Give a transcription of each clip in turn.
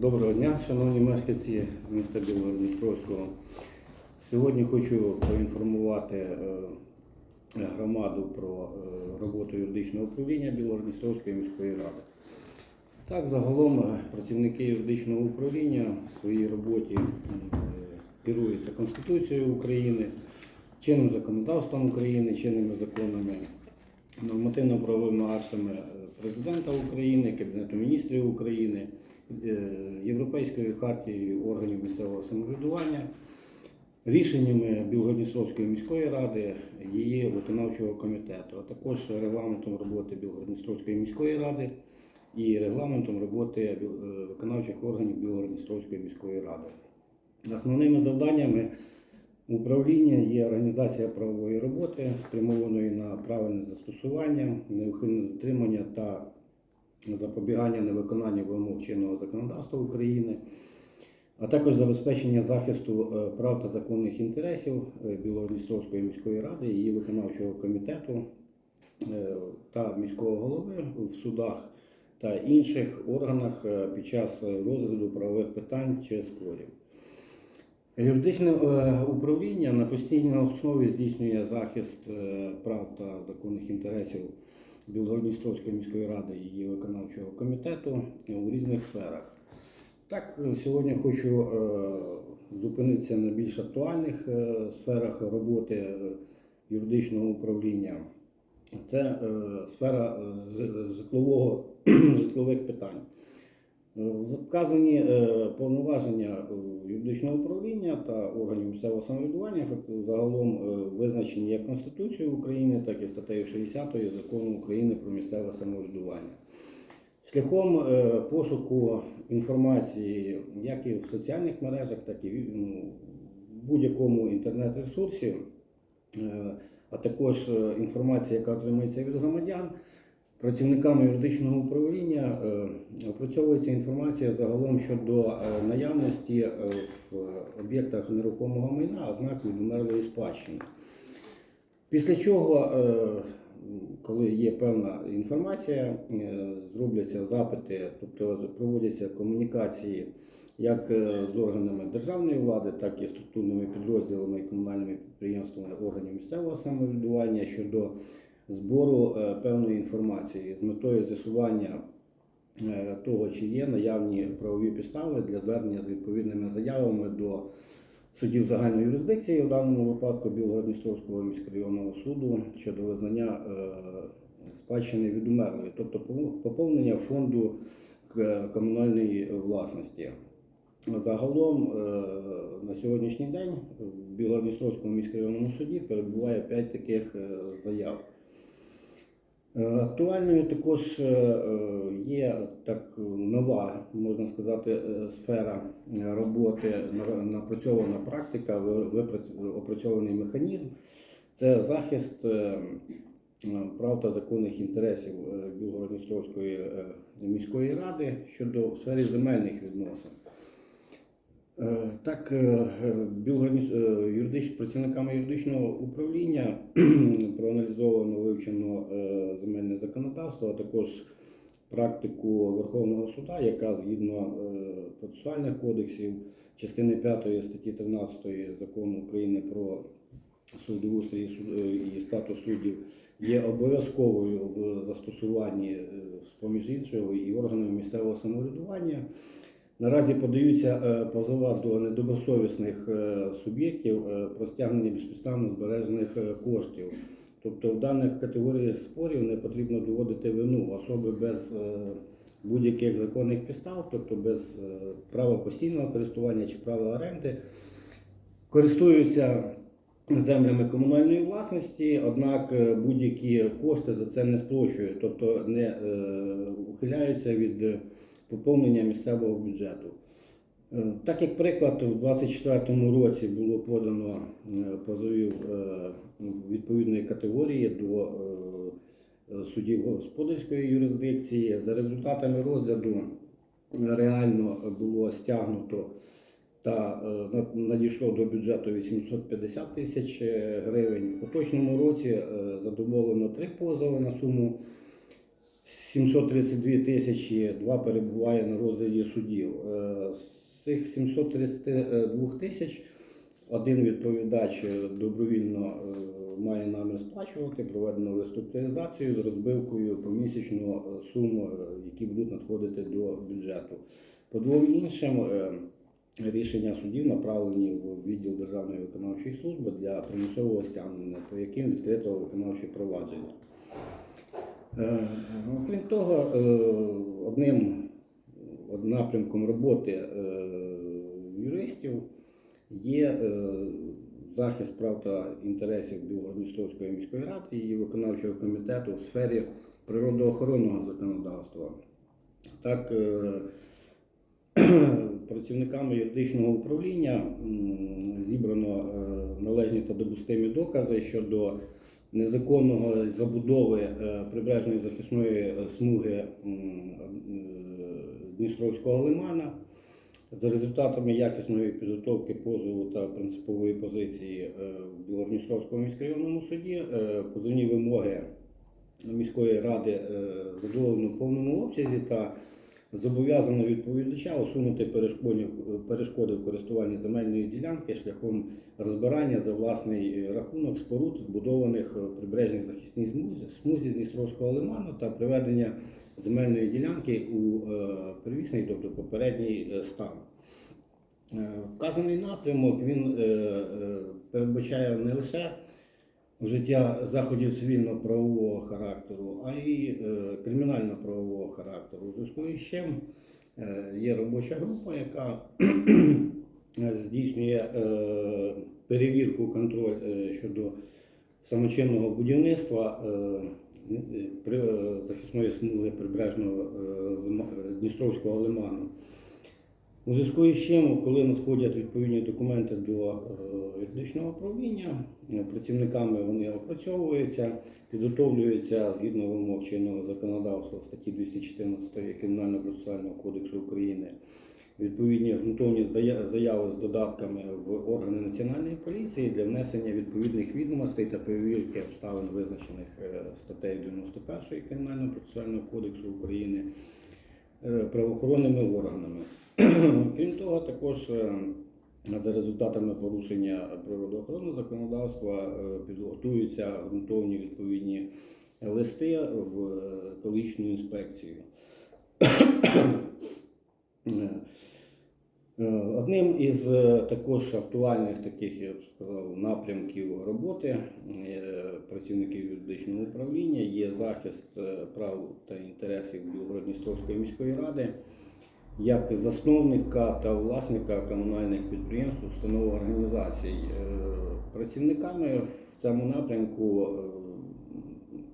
Доброго дня, шановні мешканці міста Білгород-Дністровського. Сьогодні хочу поінформувати е, громаду про е, роботу юридичного управління Білгород-Дністровської міської ради. Так, загалом е, працівники юридичного управління в своїй роботі керуються Конституцією України, чинним законодавством України, чинними законами, нормативно-правовими актами Президента України, Кабінету міністрів України, Європейською хартією органів місцевого самоврядування, рішеннями Білгородністровської міської ради, її виконавчого комітету, а також регламентом роботи Білгородністровської міської ради і регламентом роботи е, виконавчих органів Білгородністровської міської ради. Основними завданнями управління є організація правової роботи, спрямованої на правильне застосування, неухильне дотримання та запобігання невиконанню вимог чинного законодавства України, а також забезпечення захисту е, прав та законних інтересів е, міської ради, її виконавчого комітету е, та міського голови в судах та інших органах під час розгляду правових питань чи спорів. Юридичне управління на постійній основі здійснює захист прав та законних інтересів Білгородністровської міської ради і її виконавчого комітету у різних сферах. Так, е, сьогодні хочу е, зупинитися на більш актуальних е, сферах роботи юридичного управління. Це сфера житлового житлових питань. Е, Вказані е, повноваження е, юридичного управління та органів місцевого самоврядування загалом е, визначені як Конституцією України, так і статтею 60 закону України про місцеве самоврядування. Шляхом пошуку інформації як і в соціальних мережах, так і ну, в будь-якому інтернет-ресурсі, а також інформація, яка отримується від громадян, Працівниками юридичного управління е, опрацьовується інформація загалом щодо е, наявності е, в об'єктах нерухомого майна ознак відмерлої спадщини. Після чого, коли є певна інформація, зробляться запити, тобто проводяться комунікації як з органами державної влади, так і структурними підрозділами і комунальними підприємствами органів місцевого самоврядування щодо збору е, певної інформації з метою з'ясування е, того, чи є наявні правові підстави для звернення з відповідними заявами до судів загальної юрисдикції, в даному випадку Білгородністровського міськрайонного суду щодо визнання е, спадщини від умерлої, тобто поповнення фонду комунальної власності. Загалом на сьогоднішній день в Білгородністровському міськрайонному суді перебуває 5 таких заяв. Е, Актуальною також е, е, є так нова, можна сказати, е, сфера е, роботи, на- напрацьована практика, опрацьований механізм. Це захист е, е, прав та законних інтересів е, Білгородністровської е, міської ради щодо сфері земельних відносин. Е, Так, е, е, юридич, працівниками юридичного управління проаналізовано вивчено земельне законодавство, а також практику Верховного суда, яка згідно процесуальних кодексів частини 5 статті 13 закону України про судоустрій і статус суддів є обов'язковою в застосуванні е, з-поміж іншого і органами місцевого самоврядування. Наразі подаються е, позова до недобросовісних е, суб'єктів е, про стягнення безпідставно збережених коштів. Тобто в даних категоріях спорів не потрібно доводити вину особи без будь-яких законних підстав, тобто без права постійного користування чи права оренди, користуються землями комунальної власності, однак будь-які кошти за це не сплачують, тобто не ухиляються від поповнення місцевого бюджету. Е, Так як приклад, у 2024 році було подано е, позовів е, відповідної категорії до судів господарської юрисдикції. За результатами розгляду реально було стягнуто та надійшло до бюджету 850 тисяч гривень. У поточному році задоволено три позови на суму 732 тисячі, два перебуває на розгляді судів. Е, З цих 732 тисяч один відповідач добровільно е, має намір сплачувати, проведено реструктуризацію з розбивкою помісячну е, суму, які будуть надходити до бюджету. По двом іншим рішення судів направлені в відділ Державної виконавчої служби для примусового стягнення, по яким відкрито виконавче провадження. Е, Окрім того, е, одним напрямком роботи е, юристів є захист прав та інтересів Білгородністровської міської ради і виконавчого комітету в сфері природоохоронного законодавства. Так, працівниками юридичного управління зібрано належні та допустимі докази щодо незаконного забудови е, прибережної захисної смуги е, Дністровського лимана. За результатами якісної підготовки позову та принципової позиції е, в Білгородністровському міськрайонному суді позовні вимоги міської ради задоволено в повному обсязі та зобов'язано відповідача усунути перешкоди, в користуванні земельної ділянки шляхом розбирання за власний рахунок споруд, збудованих в прибережній захисній смузі, Дністровського лиману та приведення земельної ділянки у е, первісний, тобто попередній е, стан. Е, Вказаний напрямок він передбачає не лише вжиття заходів цивільно-правового характеру, а й е, кримінально-правового характеру. У зв'язку із чим е, є робоча група, яка здійснює е, перевірку, контроль щодо самочинного будівництва захисної смуги прибережного Дністровського лиману. У зв'язку із чим, коли надходять відповідні документи до е, юридичного управління, е, працівниками вони опрацьовуються, підготовлюються згідно вимог чинного законодавства статті 214 Кримінального процесуального кодексу України. Відповідні ґрунтовні заяви з додатками в органи національної поліції для внесення відповідних відомостей та перевірки обставин, визначених е, статтею 91 Кримінального процесуального кодексу України правоохоронними органами. Крім того, також е, за результатами порушення природоохоронного законодавства е, підготуються ґрунтовні відповідні листи в е, екологічну інспекцію. Е, Одним із е, також актуальних таких, я б сказав, напрямків роботи е, працівників юридичного управління є захист прав та інтересів Білгородністровської міської ради як засновника та власника комунальних підприємств, установ організацій. Працівниками в цьому напрямку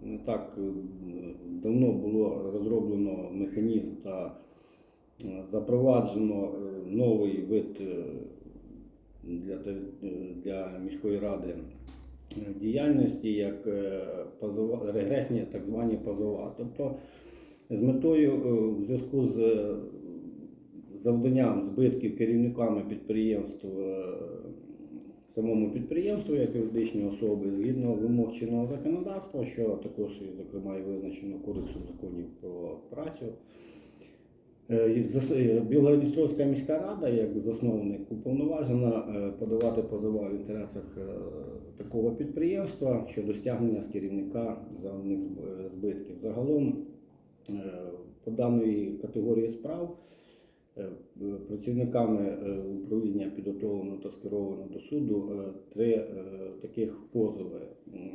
не так давно було розроблено механізм та запроваджено е, новий вид е, для, для міської ради е, діяльності як е, позова- регресні так звані позова. Тобто з метою е, в зв'язку з е, завданням збитків керівниками підприємств е, самому підприємству як юридичні особи згідно вимог чинного законодавства, що також зокрема і визначено Кодексом законів про працю. Е, е, Білгородністровська міська рада, як засновник, уповноважена е, подавати позова в інтересах такого підприємства щодо стягнення з керівника зб- е, збитків. Загалом по даної категорії справ працівниками е, управління підготовлено та скеровано до суду е, три е, таких позови.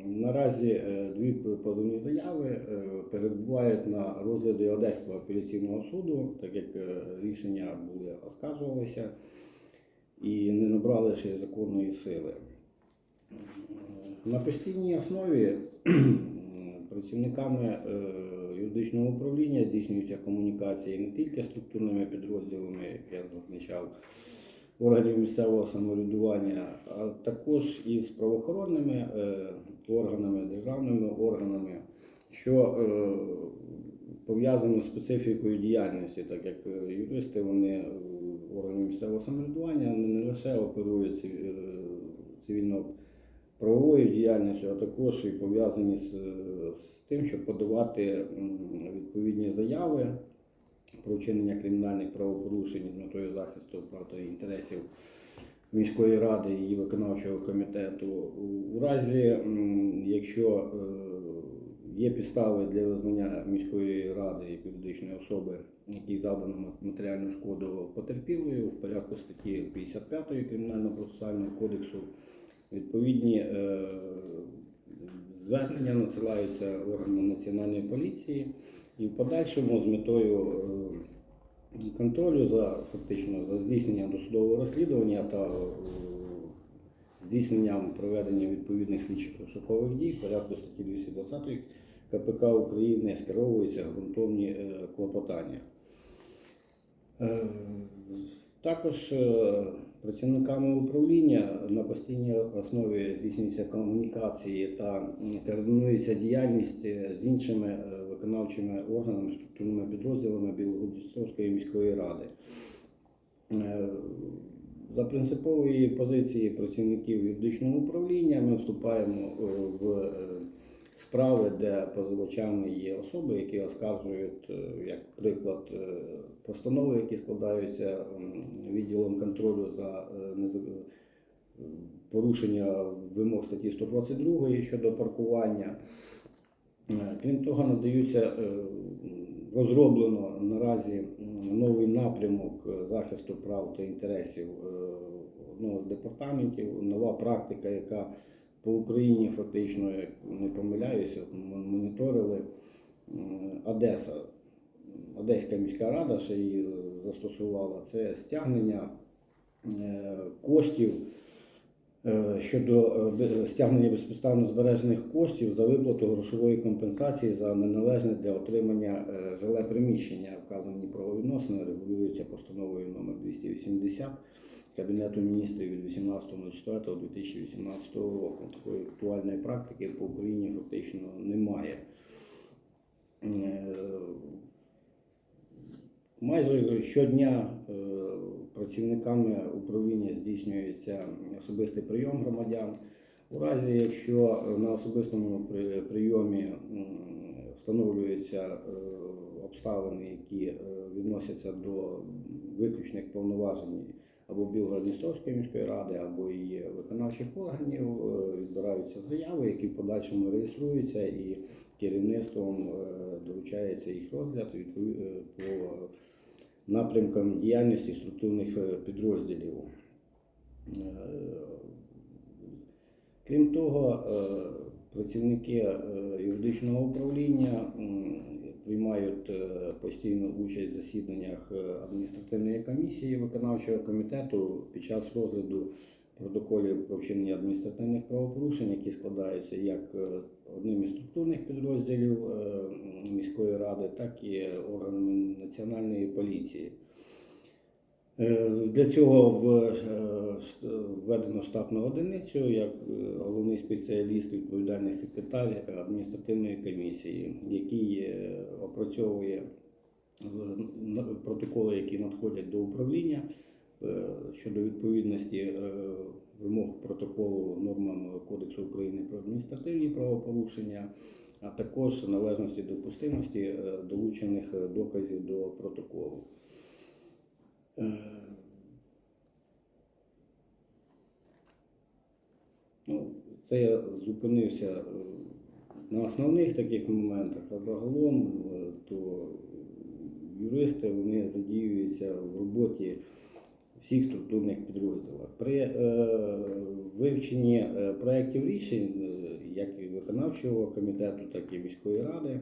Наразі е, дві позовні заяви е, перебувають на розгляді Одеського апеляційного суду, так як е, рішення були оскаржувалися і не набрали ще законної сили. На постійній основі працівниками е, юридичного управління здійснюються комунікації не тільки структурними підрозділами, як я зазначав, органів місцевого самоврядування, а також із правоохоронними е, органами, державними органами, що е, пов'язано з специфікою діяльності, так як е, юристи, вони органи місцевого самоврядування вони не лише оперують цивільно правовою діяльністю, а також і пов'язані з, з тим, щоб подавати відповідні заяви про вчинення кримінальних правопорушень з метою захисту прав та інтересів міської ради і її виконавчого комітету. У- разі, якщо е, є підстави для визнання міської ради як юридичної особи, якій завдано матеріальну шкоду потерпілою в порядку статті 55 Кримінально-процесуального кодексу, відповідні е, звернення надсилаються органам національної поліції і в подальшому з метою е, контролю за фактично за здійсненням досудового розслідування та е, здійсненням проведення відповідних слідчих розшукових дій порядку статті 220 КПК України скеровуються ґрунтовні клопотання. Також працівниками управління на постійній основі здійснюється комунікації та координується діяльність е, з іншими е, виконавчими органами, структурними підрозділами Білгородністровської міської ради. Е, За принципової позиції працівників юридичного управління ми вступаємо в справи, де позивачами є особи, які оскаржують, е, як приклад, е, постанови, які складаються відділом контролю за е, порушення вимог статті 122 щодо паркування. Крім того, надаються розроблено наразі новий напрямок захисту прав та інтересів одного з департаментів, нова практика, яка по Україні фактично, як не помиляюся, моніторили Одеса. Одеська міська рада ще її застосувала. Це стягнення е, коштів е, щодо е, стягнення безпідставно збережених коштів за виплату грошової компенсації за неналежне для отримання жиле приміщення. Вказані правовідносини регулюються постановою номер 280 Кабінету міністрів від 18.04.2018 року. Такої актуальної практики по Україні фактично немає. Е, Майже щодня е, працівниками управління здійснюється особистий прийом громадян. У разі, якщо на особистому прийомі встановлюються е, обставини, які відносяться до виключних повноважень або Білгород-Дністровської міської ради, або її виконавчих органів, е, відбираються заяви, які в подальшому реєструються і керівництвом е, доручається їх розгляд е, по напрямкам діяльності структурних підрозділів. Крім того, працівники юридичного управління приймають е, постійну участь в засіданнях е, адміністративної комісії виконавчого комітету під час розгляду протоколів про вчинення адміністративних правопорушень, які складаються як е, одним із структурних підрозділів міської ради, так і органами національної поліції. Е, Для цього е, ш- введено штатну одиницю як е, головний спеціаліст, відповідальний секретар адміністративної комісії, який е, опрацьовує е, протоколи, які надходять до управління е, щодо відповідності е, вимог протоколу нормам Кодексу України про адміністративні правопорушення, а також належності допустимості е, долучених е, доказів до протоколу. Е, Ну, це я зупинився е, на основних таких моментах, а загалом е, то юристи вони задіюються в роботі всіх структурних підрозділах. При е, вивченні проєктів рішень, як і виконавчого комітету, так і міської ради,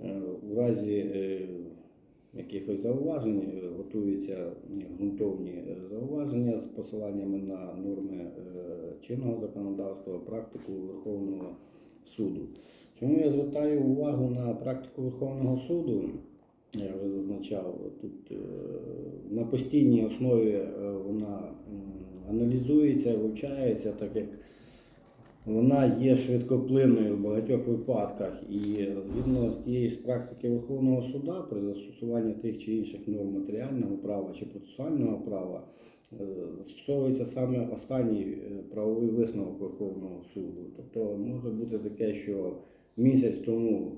е, у разі е, якихось зауважень е, готуються ґрунтовні е, зауваження з посиланнями на норми е, чинного законодавства, практику Верховного суду. Чому я звертаю увагу на практику Верховного суду? Я вже зазначав, тут на постійній основі вона аналізується, вивчається, так як вона є швидкоплинною в багатьох випадках, і згідно з тієї ж практики Верховного суда при застосуванні тих чи інших норм матеріального права чи процесуального права е, застосовується саме останній е, правовий висновок Верховного суду. Тобто може бути таке, що місяць тому,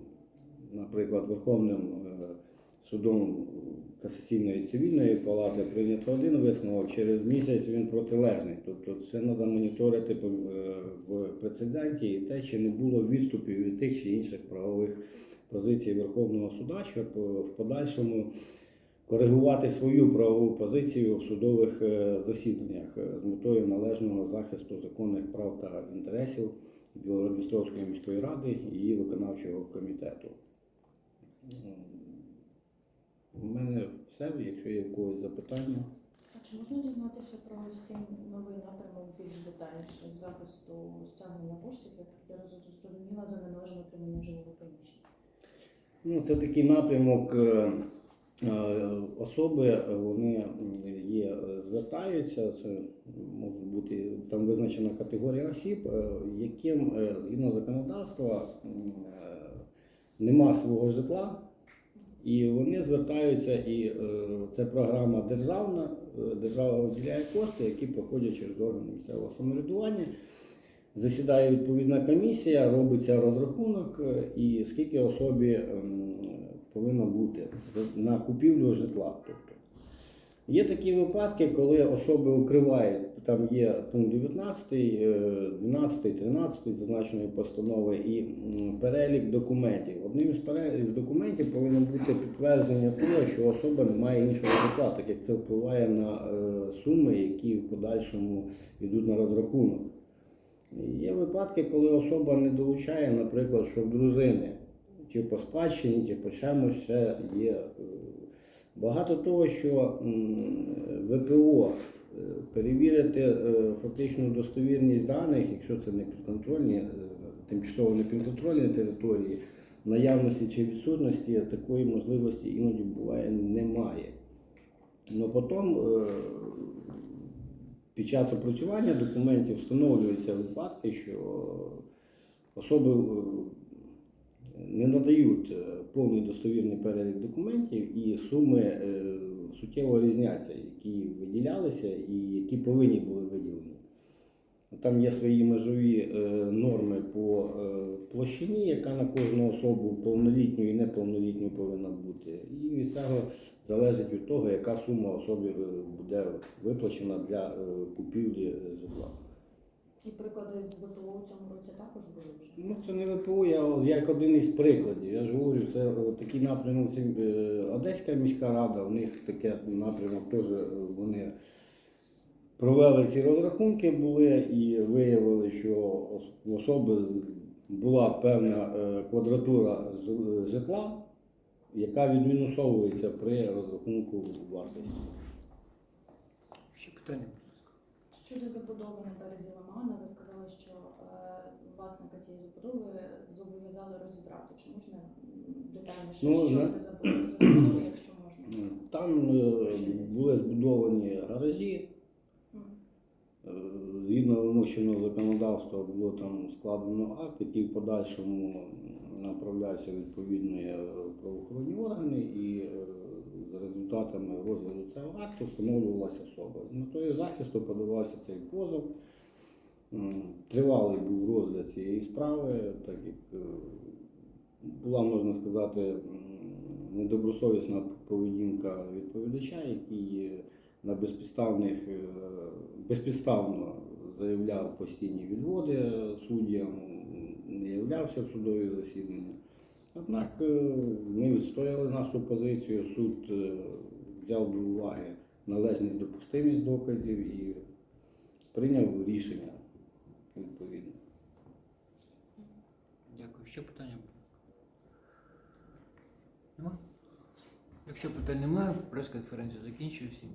наприклад, Верховним е, судом касаційної цивільної палати прийнято один висновок, через місяць він протилежний. Тобто це треба моніторити е, в прецеденті і те, чи не було відступів від тих чи інших правових позицій Верховного суда, щоб е, в подальшому коригувати свою правову позицію в судових е, засіданнях з метою належного захисту законних прав та інтересів Білгородністровської міської ради і її виконавчого комітету. У мене все, якщо є в когось запитання. А чи можна дізнатися про ось цей новий напрямок більш детальніше з захисту стягнення коштів, як я зрозуміла, за неналежне отримання жилого приміщення? Ну, це такий напрямок. е, е, Особи вони є, е, звертаються, це може бути там визначена категорія осіб, яким згідно законодавства нема свого житла, і вони звертаються, і е, це програма державна, е, держава виділяє кошти, які проходять через органи місцевого самоврядування. Засідає відповідна комісія, робиться розрахунок, е, і скільки особі ем, повинно бути на купівлю житла. Тобто. Є такі випадки, коли особи укривають, там є пункт 19, е, 12, 13 зазначеної постанови і перелік документів. Одним з документів повинно бути підтвердження того, що особа не має іншого житла, так як це впливає на е, суми, які в подальшому йдуть на розрахунок. Є випадки, коли особа не долучає, наприклад, що в дружини, чи по спадщині, чи по чомусь ще є. е, Багато того, що ВПО перевірити е, фактичну достовірність даних, якщо це не підконтрольні, е, тимчасово не підконтрольні території, наявності чи відсутності такої можливості іноді буває немає. Но потім е, під час опрацювання документів встановлюються випадки, що особи не надають повний достовірний перелік документів і суми суттєво різняться, які виділялися і які повинні були виділені. Там є свої межові е, норми по е, площині, яка на кожну особу повнолітню і неповнолітню повинна бути. І від цього залежить від того, яка сума особі е, буде виплачена для купівлі житла. І приклади з ВПО у цьому році також були вже. Ну, це не ВПО, я як один із прикладів. Я ж говорю, це е, такий напрямок, це е, Одеська міська рада, у них таке напрямок теж е, вони провели ці розрахунки були і виявили, що у особи була певна квадратура житла, яка відмінусовується при розрахунку вартості. Ще питання. Щодо забудови на березі Ламана, ви сказали, що е, власника цієї забудови зобов'язали розібрати. Чи можна детальніше, Ну, що на- це забудова, якщо можна? Там е, були збудовані гаражі, Е, Згідно вимог чинного законодавства було там складено акт, який в подальшому направлявся відповідні правоохоронні органи, і за результатами розгляду цього акту встановлювалася особа. Метою захисту подавався цей позов. Тривалий був розгляд цієї справи, так як е, була, можна сказати, недобросовісна поведінка відповідача, який на безпідставних е, безпідставно заявляв постійні відводи суддям, не являвся в судові засідання. Однак е, ми відстояли нашу позицію, суд е, взяв до уваги належність допустимість доказів і прийняв рішення відповідно. Дякую. Ще питання? Нема? Якщо питань немає, прес-конференція закінчує. Всім.